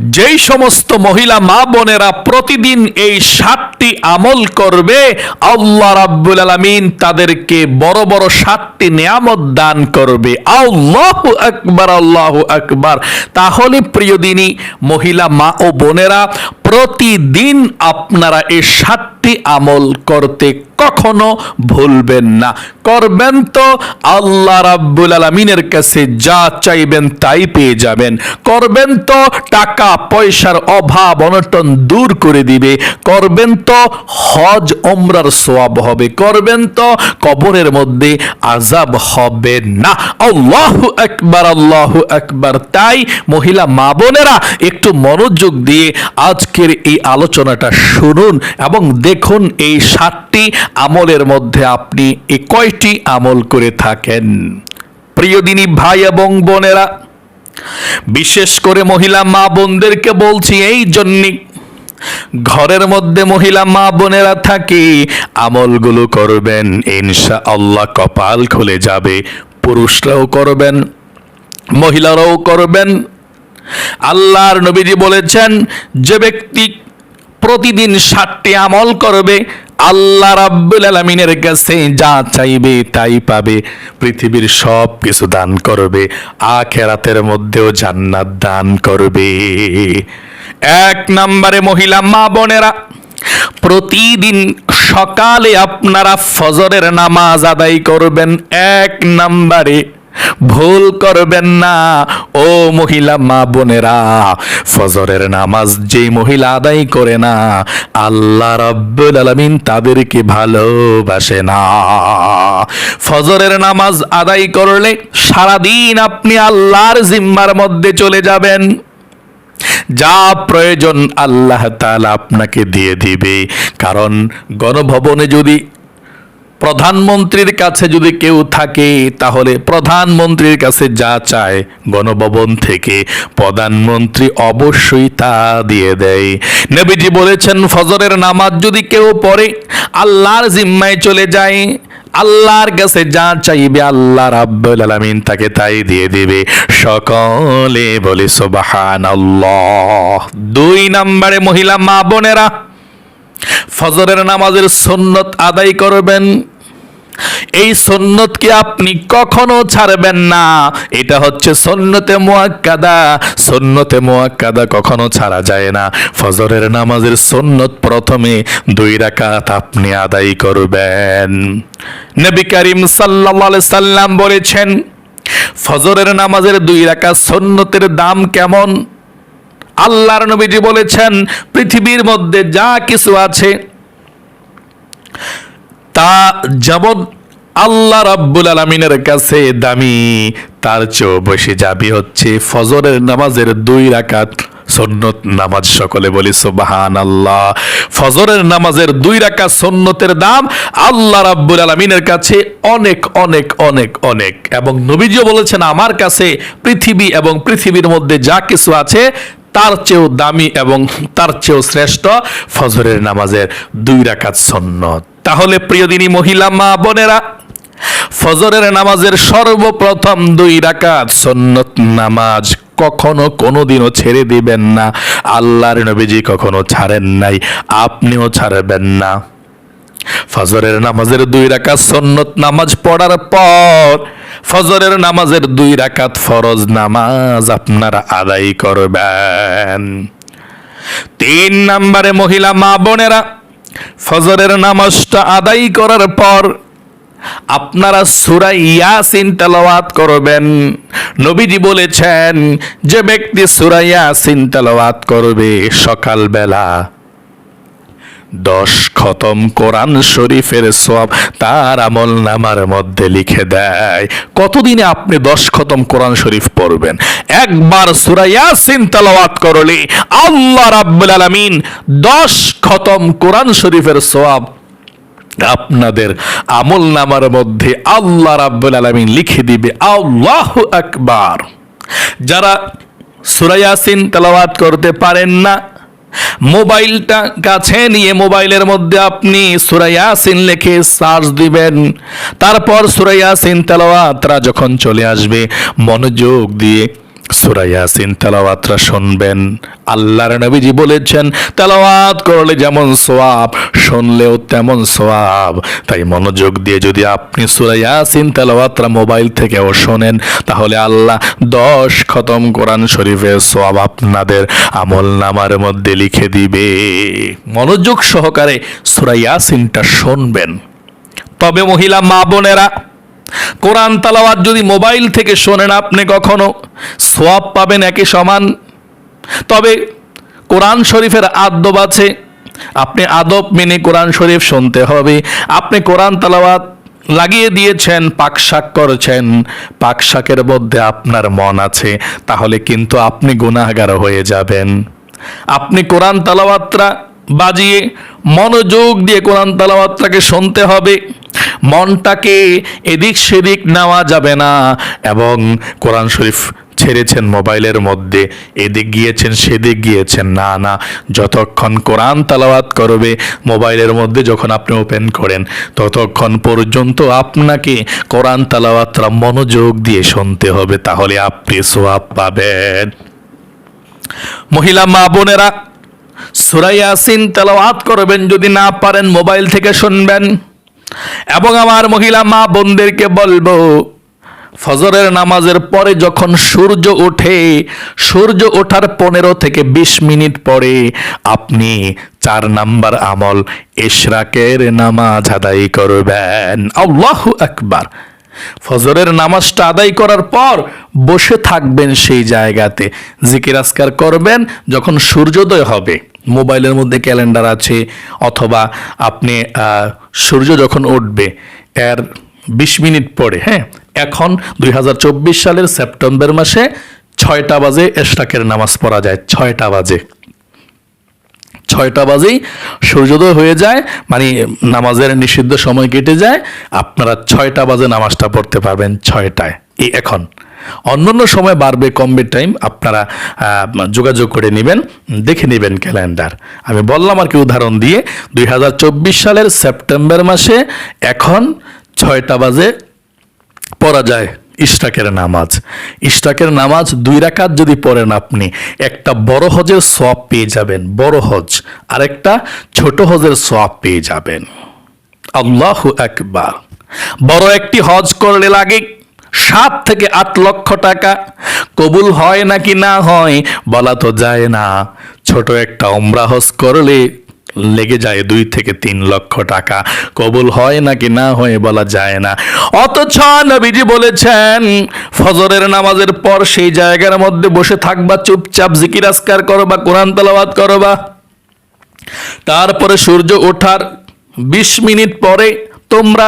যেই সমস্ত মহিলা মা বোনেরা প্রতিদিন এই সাতটি আমল করবে, আল্লাহ রাব্বুল আলামিন তাদেরকে বড় বড় সাতটি নিয়ামত দান করবে। আল্লাহু আকবার আল্লাহু আকবার। তাহলে প্রিয় দিনী, মহিলা মা ও বোনেরা, প্রতিদিন আপনারা এই সাতটি আমল করতে কখনো ভুলবেন না। করবেন তো আল্লাহ রাব্বুল আলমিনের কাছে যা চাইবেন তাই পেয়ে যাবেন। করবেন তো টাকা পয়সার অভাব অনটন দূর করে দিবে। করবেন তো হজ ওমরার সোয়াব হবে। করবেন তো কবরের মধ্যে আজাব হবে না। আল্লাহ একবার আল্লাহ একবার তাই মহিলা মা বোনেরা, একটু মনোযোগ দিয়ে আজকের এই আলোচনাটা শুনুন এবং দেখুন এই সাতটি আমলের মধ্যে আপনি এই কয়টি আমল করে থাকেন? প্রিয় দিনী ভাই এবং বোনেরা, বিশেষ করে মহিলা মা বোনদেরকে বলছি, এই জন্যই ঘরের মধ্যে মহিলা মা বোনেরা থাকে, আমলগুলো করবেন ইনশা আল্লাহ কপাল খুলে যাবে, পুরুষরাও করবেন, মহিলারাও করবেন। আল্লাহর নবীজি বলেছেন, যে ব্যক্তি প্রতিদিন ষাটটি আমল করবে আল্লাহ রাব্বুল আলমিনের কাছে যা চাইবে তাই পাবে। পৃথিবীর সব কিছু দান করবে, আখেরাতের মধ্যেও জান্নাত দান করবে। এক নম্বরে মহিলা মা বোনেরা, প্রতিদিন সকালে আপনারা ফজরের নামাজ আদায় করবেন। এক নম্বরে ভুল করবেন না। ও মহিলা, মা বোনেরা, ফজরের নামাজ যে মহিলা আদায় করে না, আল্লাহ রাব্বুল আলামিন তাদেরকে ভালোবাসে না। ফজরের নামাজ আদায় করলে সারাদিন আপনি আল্লাহর জিম্মার মধ্যে চলে যাবেন। যা প্রয়োজন আল্লাহ তাআলা আপনাকে দিয়ে দিবে। কারণ গণভবনে যদি প্রধানমন্ত্রীর কাছে যদি কেউ থাকে, তাহলে প্রধানমন্ত্রীর কাছে যা চায় গণভবন থেকে। প্রধানমন্ত্রী অবশ্যই তা দিয়ে দেয়। নবীজি বলেছেন, ফজরের নামাজ যদি কেউ পড়ে, আল্লাহর জিম্মায় চলে যায়, আল্লাহর কাছে যা চাইবে আল্লাহ রাব্বুল আলামিন তাকে তাই দিয়ে দিবে। সকলে বলে, সুবহানাল্লাহ। দুই নম্বরে মহিলা মা বোনেরা ফজরের নামাজের সন্নত আদায় করবেন। এই সন্ন্যতকে আপনি কখনো ছাড়বেন না? এটা হচ্ছে সন্নতে মোয়াক্কাদা। সন্নতে মোয়াক্কাদা কখনো ছাড়া যায় না। ফজরের নামাজের সন্নত প্রথমে দুই রাকাত আপনি আদায় করবেন। নবী করিম সাল্লাল্লাহু সাল্লাম বলেছেন, ফজরের নামাজের দুই রাকাত সন্নতের দাম কেমন? আল্লাহর নবীজি বলেছেন, পৃথিবীর মধ্যে যা কিছু আছে, তা যেমন আল্লাহ রাব্বুল আলমিনের কাছে দামি, তার চেয়েও বেশি যাবি হচ্ছে ফজরের নামাজের দুই রাকাত, সন্নত নামাজ সকলে বলি সুবাহান আল্লাহ ফজরের নামাজের দুই রাকাত সন্নতের দাম আল্লাহ রাব্বুল আলমিনের কাছে অনেক অনেক অনেক অনেক। এবং নবীজিও বলেছেন, আমার কাছে পৃথিবী এবং পৃথিবীর মধ্যে যা কিছু আছে তার চেয়েও দামি এবং তার চেয়েও শ্রেষ্ঠ ফজরের নামাজের দুই রাকাত সন্নত। তাহলে প্রিয়দিনী মহিলা, মা বোনেরা, ফজরের নামাজের সর্বপ্রথম দুই রাকাত সন্নত নামাজ কখনো দিনও ছেড়ে দিবেন না। আল্লাহর নবীজি কখনো ছাড়েন নাই, আপনিও ছাড়বেন না। ফজরের নামাজের দুই রাকাত সন্নত নামাজ পড়ার পর ফজরের নামাজের দুই রাকাত ফরজ নামাজ আপনারা আদায় করবেন। তিন নম্বরে মহিলা মা বোনেরা, ফজরের নামাজটা আদায় করার পর আপনারা সুরা ইয়াসিন তেলাওয়াত করবেন। নবীজি বলেছেন, যে ব্যক্তি সুরা ইয়াসিন তেলাওয়াত করবে সকালবেলা দশ খতম কোরআন শরীফের সব তার আমল নামার মধ্যে লিখে দেয়। কতদিনে আপনি দশ খতম কোরআন শরীফ পড়বেন? একবার সুরাইয়াসিন তালাওয়াত করলে আল্লাহ রাব্বুল আলামিন দশ খতম কোরআন শরীফের সওয়াব আপনাদের আমল নামার মধ্যে আল্লাহ রাব্বুল আলামিন লিখে দিবে, আল্লাহ আকবার। যারা সুরাইয়াসিন তেলাওয়াত করতে পারেন না মোবাইলটা কাছে নিয়ে মোবাইলের মধ্যে আপনি সুরাইয়াসিন লিখে সার্চ দিবেন। তারপর সুরাইয়াসিন তেলাওয়াতরা যখন চলে আসবে, মনোযোগ দিয়ে সূরা ইয়াসিন তেলাওয়াতটা শুনবেন। আল্লাহর নবীজি বলেছেন, তেলাওয়াত করলে যেমন সোয়াব শুনলেও তেমন সোয়াব তাই মনোযোগ দিয়ে যদি আপনি সূরা ইয়াসিন তেলাওয়াতটা মোবাইল থেকেও শোনেন, তাহলে আল্লাহ দশ খতম কোরআন শরীফের সোয়াব আপনাদের আমল নামার মধ্যে লিখে দিবে। মনোযোগ সহকারে সূরা ইয়াসিনটা শুনবেন। তবে মহিলা মা বোনেরা কোরআন তালাওয়াত যদি মোবাইল থেকে শোনেন আপনি কখনো, সোয়াব পাবেন একই সমান। তবে কোরআন শরীফের আদব আছে, আপনি আদব মেনে কোরআন শরীফ শুনতে হবে। আপনি কোরআন তালাওয়াত লাগিয়ে দিয়েছেন পাকশাক করছেন পাকশাকের মধ্যে আপনার মন আছে, তাহলে কিন্তু আপনি গুনাহগার হয়ে যাবেন। আপনি কোরআন তালাওয়াতরা বাজিয়ে মনোযোগ দিয়ে কোরআন তালাওয়াতটাকে শুনতে হবে। মনটাকে এদিক সেদিক নেওয়া যাবে না এবং কোরআন শরীফ ছেড়েছেন মোবাইলের মধ্যে, এদিক গিয়েছেন, সেদিক গিয়েছেন। না না, যতক্ষণ কোরআন তালাওয়াত করবে মোবাইলের মধ্যে যখন আপনি ওপেন করেন, ততক্ষণ পর্যন্ত আপনাকে কোরআন তালাওয়াতরা মনোযোগ দিয়ে শুনতে হবে, তাহলে আপনি সোয়াব পাবেন। মহিলা মা বোনেরা সুরা ইয়াসিন তেলাওয়াত করবেন, যদি না পারেন মোবাইল থেকে শুনবেন। এবং আমার মহিলা মা বোনদেরকে বলব, ফজরের নামাজের পরে যখন সূর্য ওঠে, সূর্য ওঠার পনেরো থেকে বিশ মিনিট পরে আপনি চার নাম্বার আমল ইশরাকের নামাজ আদায় করবেন। আল্লাহু আকবার। ফজরের নামাজটা আদায় করার পর বসে থাকবেন সেই জায়গাতে। জিকির আসকার করবেন, যখন সূর্যোদয় হবে। মোবাইলের মধ্যে ক্যালেন্ডার আছে, অথবা আপনি সূর্য যখন উঠবে, এর বিশ মিনিট পরে হ্যাঁ? এখন দুই হাজার চব্বিশ সালের সেপ্টেম্বর মাসে ছয়টা বাজে এশরাকের নামাজ পড়া যায়, ছয়টা বাজে। ছয়টা বাজেই সূর্যোদয় হয়ে যায় মানে নামাজের নিষিদ্ধ সময় কেটে যায়, আপনারা ছয়টা বাজে নামাজটা পড়তে পারবেন, ছয়টায়, এই এখন। অন্যান্য সময় বাড়বে, কমবে টাইম আপনারা যোগাযোগ করে নেবেন, দেখে নেবেন ক্যালেন্ডার আমি বললাম আর কি উদাহরণ দিয়ে, দুই হাজার চব্বিশ সালের সেপ্টেম্বর মাসে এখন ছয়টা বাজে, পড়া যায় ইস্টাকের নামাজ। ইস্টাকের নামাজ দুই রাকাত যদি পড়েন আপনি, একটা বড় হজের সওয়াব পেয়ে যাবেন, বড় হজ। আর একটা ছোট হজের সওয়াব পেয়ে যাবেন। আল্লাহু আকবার। বড় একটি হজ করলে লাগে সাত থেকে আট লক্ষ টাকা। কবুল হয় নাকি না হয়, বলা তো যায় না। ছোট একটা হজ করলে লেগে যায় দুই থেকে তিন লক্ষ টাকা। কবুল হয় নাকি না হয়, বলা যায় না। অথচ নবীজি বলেছেন, ফজরের নামাজের পর সেই জায়গার মধ্যে বসে থাকবা, চুপচাপ জিকির আসকার করবা, কোরআন তালাবাদ করবা। তারপরে সূর্য ওঠার বিশ মিনিট পরে তোমরা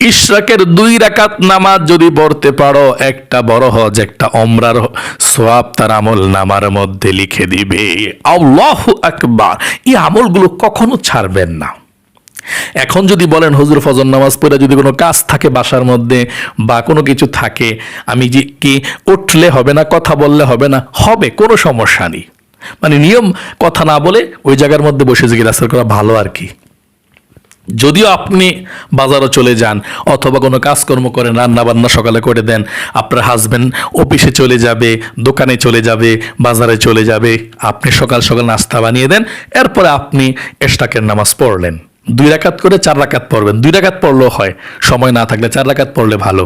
ইশরাকের দুই রাকাত নামাজ যদি পড়তে পারো, একটা বড় হজ, একটা অমরার সোয়াব তার আমল নামার মধ্যে লিখে দিবে। আল্লাহ আকবার। এই আমলগুলো কখনো ছাড়বেন না। এখন যদি বলেন, হুজুর, ফজর নামাজ পড়ে যদি কোনো কাজ থাকে বাসার মধ্যে বা কোনো কিছু থাকে, আমি যে কি উঠলে হবে না, কথা বললে হবে না? হবে, কোনো সমস্যা নেই। মানে নিয়ম কথা না বলে ওই জায়গার মধ্যে বসে জিজ্ঞাসা করা ভালো আর কি। যদিও আপনি বাজারও চলে যান অথবা কোনো কাজকর্ম করেন রান্না বান্না সকালে করে দেন, আপনার হাজবেন্ড অফিসে চলে যাবে, দোকানে চলে যাবে, বাজারে চলে যাবে, আপনি সকাল সকাল নাস্তা বানিয়ে দেন, এরপরে আপনি এশটাকের নামাজ পড়লেন। দুই রাকাত করে চার রাকাত পড়বেন। দুই রাকাত পড়লেও হয়, সময় না থাকলে চার রাকাত পড়লে ভালো।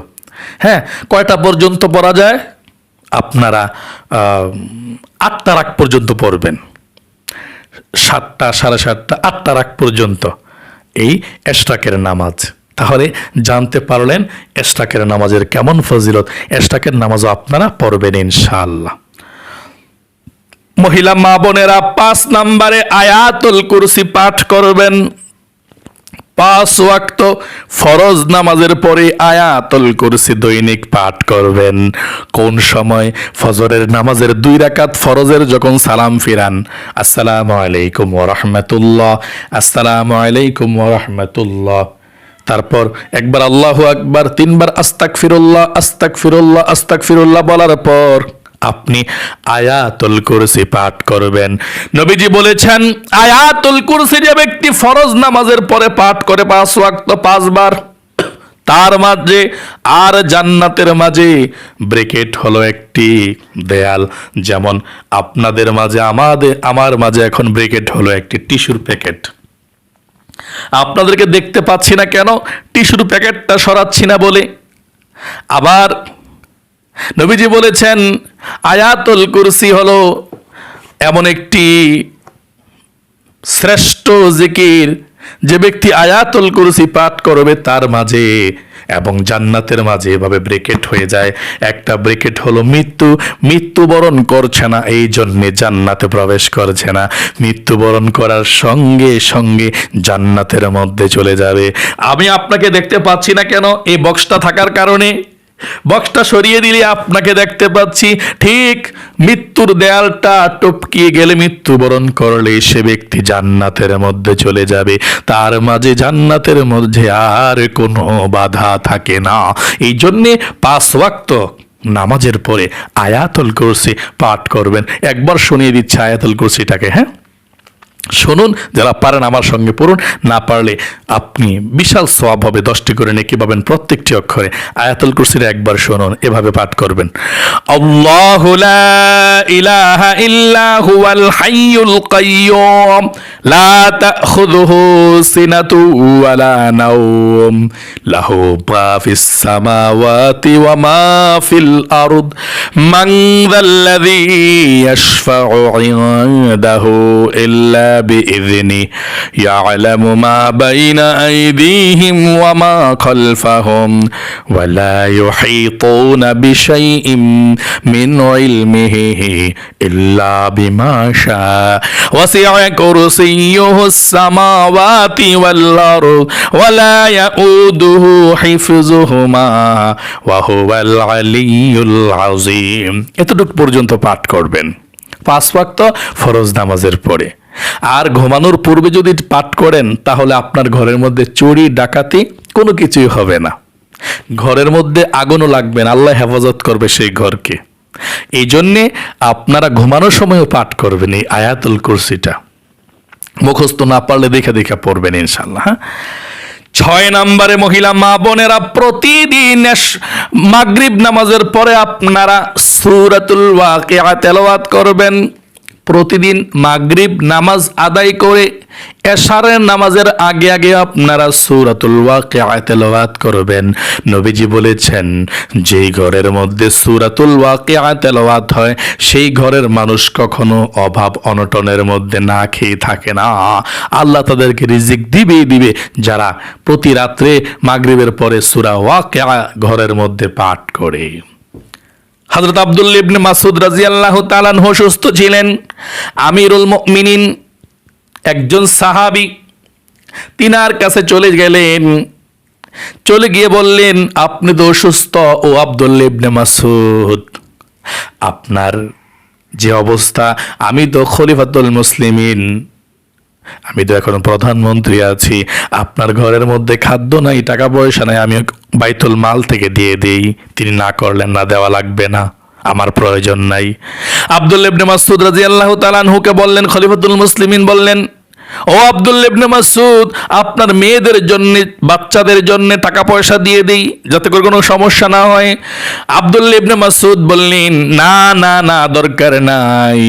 হ্যাঁ কয়টা পর্যন্ত পড়া যায়? আপনারা আটটা রাক পর্যন্ত পড়বেন। সাতটা, সাড়ে সাতটা, আটটা রাক পর্যন্ত। এই এস্টাকের নামাজ। তাহলে জানতে পারলেন এস্টাকের নামাজের কেমন ফজিলত। এস্টাকের নামাজও আপনারা পড়বেন ইনশাল্লাহ মহিলা মা বোনেরা, পাঁচ নাম্বারে আয়াতুল কুরসি পাঠ করবেন। পাঁচ ওয়াক্ত ফরজ নামাজের পরে আয়াতুল কুরসি দৈনিক পাঠ করবেন। কোন সময় ফজরের নামাজের দুই রাকাত ফরজের যখন সালাম ফিরান? আসসালামু আলাইকুম রাহমাতুল্লাহ। আসসালামু আলাইকুম রাহমাতুল্লাহ। তারপর একবার আল্লাহ আকবার, তিনবার আস্তাক ফিরুল্লাহ আস্তাক ফিরুল্লাহ আস্তাক ফিরুল্লাহ বলার পর আপনি আয়াতুল কুরসি পাঠ করবেন। নবীজি বলেছেন, আয়াতুল কুরসি যে ব্যক্তি ফরজ নামাজের পরে পাঠ করে পাঁচ ওয়াক্ত পাঁচবার। তার মাঝে আর জান্নাতের মাঝে ব্রেকেট হলো একটি দেয়াল। যেমন আপনাদের মাঝে আমাদের আমার মাঝে এখন ব্রেকেট হলো একটি টিস্যুর প্যাকেট। আপনাদেরকে দেখতে পাচ্ছি না কেন? টিস্যুর প্যাকেটটা সরাচ্ছি না বলে। আবার নবীজি বলেছেন, আয়াতুল কুরসি হলো এমন একটি শ্রেষ্ঠ জিকির, যে ব্যক্তি আয়াতুল কুরসি পাঠ করবে তার মাঝে এবং জান্নাতের মাঝে এভাবে ব্রেকেট হয়ে যায়। একটা ব্রেকেট হলো মৃত্যু। মৃত্যুবরণ করছে না, এই জন্যে জান্নাতে প্রবেশ করছে না। মৃত্যুবরণ করার সঙ্গে সঙ্গে জান্নাতের মধ্যে চলে যাবে। আমি আপনাকে দেখতে পাচ্ছি না কেন, এই বক্সটা থাকার কারণে? বক্সটা সরিয়ে দিলে আপনাকে দেখতে পাচ্ছি, ঠিক মৃত্যুর দেয়ালটা টপকিয়ে গেলে মৃত্যুবরণ করলে সে ব্যক্তি জান্নাতের মধ্যে চলে যাবে। তার মাঝে জান্নাতের মধ্যে আর কোনো বাধা থাকে না। এই জন্যে পাঁচ ওয়াক্ত নামাজের পরে আয়াতুল কুরসি পাঠ করবেন। একবার শুনিয়ে দিচ্ছে আয়াতুল কুরসিটাকে হ্যাঁ? শুনুন, যারা পারেন আমার সঙ্গে পড়ুন। না পারলে আপনি বিশাল সওয়াব হবে, দশটি করে নেকি পাবেন প্রত্যেকটি অক্ষরে। আয়াতুল কুরসির একবার শুনুন, এভাবে পাঠ করবেন। আল্লাহু ইলাহা লা সামাওয়াতি ওয়া ইল্লা بإذنه يعلم ما بين أيديهم وما خلفهم ولا يحيطون بشيء من علمه إلا بما شاء وسع كرسيه السماوات والأرض ولا يؤوده حفظهما وهو العلي العظيم এতটুকু পর্যন্ত পাঠ করবেন পাঁচ ওয়াক্ত ফরজ নামাজের পরে আর ঘুমানোর পূর্বে যদি পাঠ করেন, তাহলে আপনার ঘরের মধ্যে চুরি, ডাকাতি কোনো কিছুই হবে না। ঘরের মধ্যে আগুনও লাগবে না, আল্লাহ হেফাজত করবে সেই ঘরকে। এই জন্যে আপনারা ঘুমানোর সময়ও পাঠ করবেন এই আয়াতুল কুরসিটা। মুখস্থ না পারলে দেখে দেখে পড়বেন ইনশাল্লাহ হ্যাঁ? ছয় নম্বরে মহিলা মা বোনেরা, প্রতিদিন মাগরিব নামাজের পরে আপনারা সুরাতুল ওয়াকিয়া তেলাওয়াত করবেন। প্রতিদিন মাগরিব নামাজ আদায় করে এশারের নামাজের আগে আগে আপনারা সূরাতুল ওয়াকিয়া তেলাওয়াত করবেন। নবীজি বলেছেন, যেই ঘরের মধ্যে সূরাতুল ওয়াকিয়া তেলাওয়াত হয়, সেই ঘরের মানুষ কখনো অভাব অনটনের মধ্যে না খেয়ে থাকে না। আল্লাহ তাদেরকে রিজিক দিবেই দিবে। যারা প্রতি রাত্রে মাগরিবের পরে সূরা ওয়াকিয়া ঘরের মধ্যে পাঠ করে। হযরত আব্দুল্লাহ ইবনে মাসুদ রাদিয়াল্লাহু তাআলা আনহু সুস্থ ছিলেন। আমিরুল মুমিনিন একজন সাহাবী, তিনার কাছে চলে গেলেন। চলে গিয়ে বললেন, আপনি তো অসুস্থ ও আব্দুল্লাহ ইবনে মাসুদ আপনার যে অবস্থা, আমি তো খলিফাতুল মুসলিমিন। আমি তো এখন প্রধানমন্ত্রী আছি। আপনার ঘরের মধ্যে খাদ্য নাই, টাকা পয়সা নাই, আমি বাইতুল মাল থেকে দিয়ে দিই। তিনি না করলেন না দেওয়া লাগবে না, আমার প্রয়োজন নাই। আব্দুল ইবনে মাসুদ রাজি আল্লাহ তালানহুকে বললেন, খলিফাতুল মুসলিমিন বললেন ও আব্দুল ইবনে মাসুদ আপনার মেয়েদের জন্য, বাচ্চাদের জন্য টাকা পয়সা দিয়ে দিই, যাতে করে কোনো সমস্যা না হয়। আব্দুল ইবনে মাসুদ বললেন, না না না, দরকার নাই।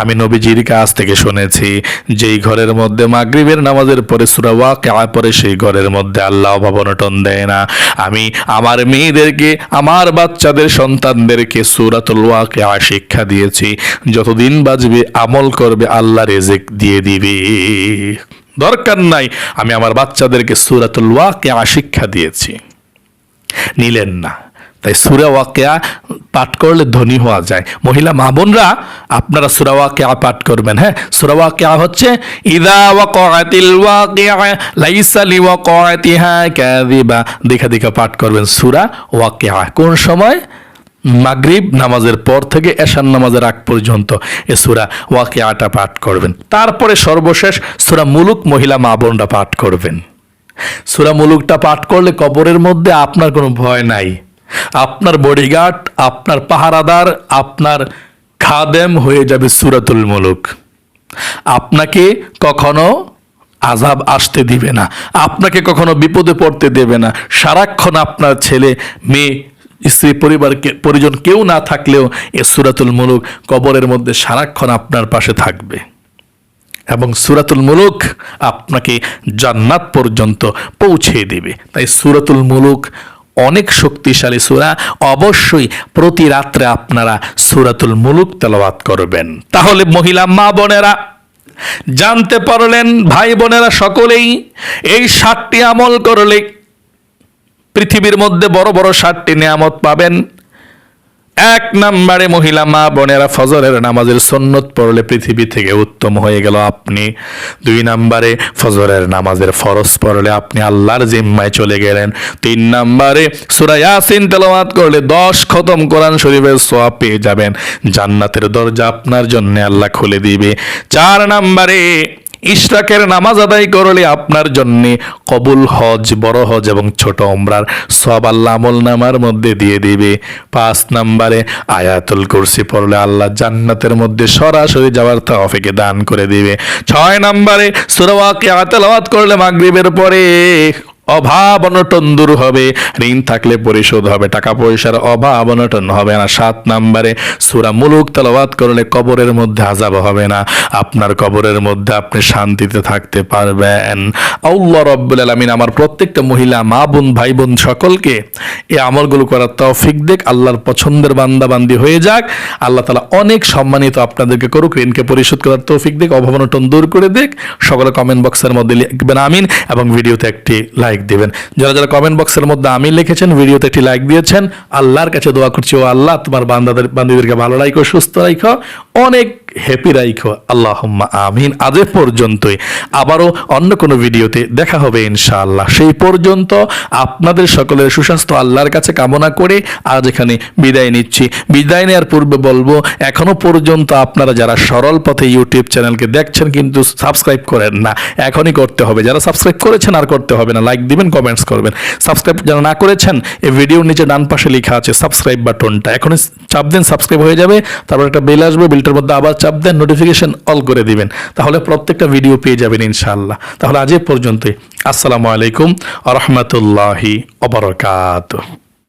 আমি নবীজির কাছ থেকে শুনেছি, যেই ঘরের মধ্যে মাগরিবের নামাজের পরে সূরা ওয়াকিয়া পরে সেই ঘরের মধ্যে আল্লাহ ভবনটন দেয় না। আমি আমার মেয়েদেরকে, আমার বাচ্চাদের সন্তানদেরকে সূরাতুল ওয়াকিয়া শিক্ষা দিয়েছি। যতদিন বাজবে আমল করবে, আল্লাহ রেজেক দিয়ে দিবে। দরকার নাই, আমি আমার বাচ্চাদেরকে সূরাতুল ওয়াকিয়া শিক্ষা দিয়েছি। নিলেন না। তাই সুরা ওয়াকিয়া পাঠ করলে ধনী হওয়া যায়। মহিলা মা বোনরা, আপনারা সুরা ওয়াকিয়া পাঠ করবেন হ্যাঁ? সুরা ওয়াকিয়া হচ্ছে, ইদা ওয়াকাতিল ওয়াকিয়া, লাইসা লিওয়াকাতিহা কাযিবা। দেখা দেখা পাঠ করবেন সুরা ওয়াকিয়া। কোন সময়? মাগরিব নামাজের পর থেকে এশান নামাজের আগ পর্যন্ত এ সুরা ওয়াকে আটা পাঠ করবেন। তারপরে সর্বশেষ সুরা মুলুক মহিলা মা বোনরা পাঠ করবেন। সুরা মুলুকটা পাঠ করলে কবরের মধ্যে আপনার কোনো ভয় নাই। আপনার বডিগার্ড, আপনার পাহারাদার, আপনার খাদেম হয়ে যাবে সুরাতুল মুলুক। আপনাকে কখনো আজাব আসতে দিবে না। আপনাকে কখনো বিপদে পড়তে দেবে না। সারাক্ষণ আপনার ছেলে, মেয়ে স্ত্রী পরিবারকে, পরিজন কেউ না থাকলেও এ সুরাতুল মুলুক কবরের মধ্যে সারাক্ষণ আপনার পাশে থাকবে। এবং সুরাতুল মুলুক আপনাকে জান্নাত পর্যন্ত পৌঁছে দেবে। তাই সুরাতুল মুলুক অনেক শক্তিশালী সুরা। অবশ্যই প্রতি রাত্রে আপনারা সুরাতুল মুলুক তেলাওয়াত করবেন। তাহলে মহিলা, মা বোনেরা, জানতে পারলেন, ভাই বোনেরা সকলেই এই সাতটি আমল করলে পৃথিবীর মধ্যে বড় বড় সাতটি নিয়ামত পাবেন। এক নাম্বারে মহিলা মা বোনেরা ফজরের নামাজের সন্নত পড়লে পৃথিবী থেকে উত্তম হয়ে গেল আপনি। দুই নাম্বারে ফজরের নামাজের ফরজ পড়লে আপনি আল্লাহর জিম্মায় চলে গেলেন। তিন নাম্বারে সূরা ইয়াসিন তেলাওয়াত করলে দশ খতম কোরআন শরীফের সোয়াব পেয়ে যাবেন। জান্নাতের দরজা আপনার জন্য আল্লাহ খুলে দিবে। চার নম্বরে ইশরাকের নামাজ আদায় করলে আপনার জন্য কবুল হজ, বড় হজ এবং ছোট উমরার সব আল্লাহ আমল নামার মধ্যে দিয়ে দিবে। পাঁচ নাম্বারে আয়াতুল কুরসি পড়লে আল্লাহ জান্নাতের মধ্যে সরাসরি যাওয়ার তৌফিকে দান করে দিবে। ছয় নাম্বারে সুরওয়াকে আতেলাওয়াত করলে মাগরিবের পরে অভাব অনটন দূর হবে, ঋণ থাকলে পরিশোধ হবে, টাকা পয়সার অভাব অনটন হবে না। সাত নাম্বারে, সুরা মুলুক তালাবাত করলে কবরের মধ্যে আজাব হবে না। আপনার কবরের মধ্যে আপনি শান্তিতে থাকতে পারবেন। আল্লাহ রব্বুল আলমিন আমার প্রত্যেকটা মহিলা, মা বোন, ভাই বোন সকলকে এই আমলগুলো করার তৌফিক দেখ আল্লাহর পছন্দের বান্দা বান্দি হয়ে যাক। আল্লাহ তালা অনেক সম্মানিত আপনাদেরকে করুক, ঋণকে পরিশোধ করার তৌফিক দেখ অভাব অনটন দূর করে দেখ সকলে কমেন্ট বক্সের মধ্যে লিখবেন, আমিন। এবং ভিডিওতে একটি লাইক দিবেন। যারা যারা কমেন্ট বক্সের মধ্যে আমি লিখেছেন, ভিডিওতে একটি লাইক দিয়েছেন, আল্লাহর কাছে দোয়া করছি। ও আল্লাহ, তোমার বান্দাদের বান্দিদেরকে ভালো রাখো সুস্থ রাখো অনেক হ্যাপি রাখো আল্লাহ আমিন। আজ এ পর্যন্তই। আবারও অন্য কোনো ভিডিওতে দেখা হবে ইনশাআল্লাহ। সেই পর্যন্ত আপনাদের সকলের সুস্বাস্থ্য, আল্লাহর কাছে কামনা করে আজ এখানে বিদায় নিচ্ছি। বিদায় নেওয়ার পূর্বে বলব, এখনও পর্যন্ত আপনারা যারা সরল পথে ইউটিউব চ্যানেলকে দেখছেন কিন্তু সাবস্ক্রাইব করেন না, এখনই করতে হবে। যারা সাবস্ক্রাইব করেছেন আর করতে হবে না, লাইক দিবেন, কমেন্টস করবেন। সাবস্ক্রাইব যারা না করেছেন এই ভিডিওর নিচে ডান পাশে লেখা আছে সাবস্ক্রাইব বাটনটা। এখনই চাপ দেন, সাবস্ক্রাইব হয়ে যাবে, তারপর একটা বেল আসবে, বেলটার মধ্যে আবার চাপ দেন নোটিফিকেশন অল করে দিবেন। তাহলে প্রত্যেকটা ভিডিও পেয়ে যাবেন ইনশাআল্লাহ। তাহলে আজ এ পর্যন্তই। আসসালামু আলাইকুম আ রহমতুল্লাহি অবরকাত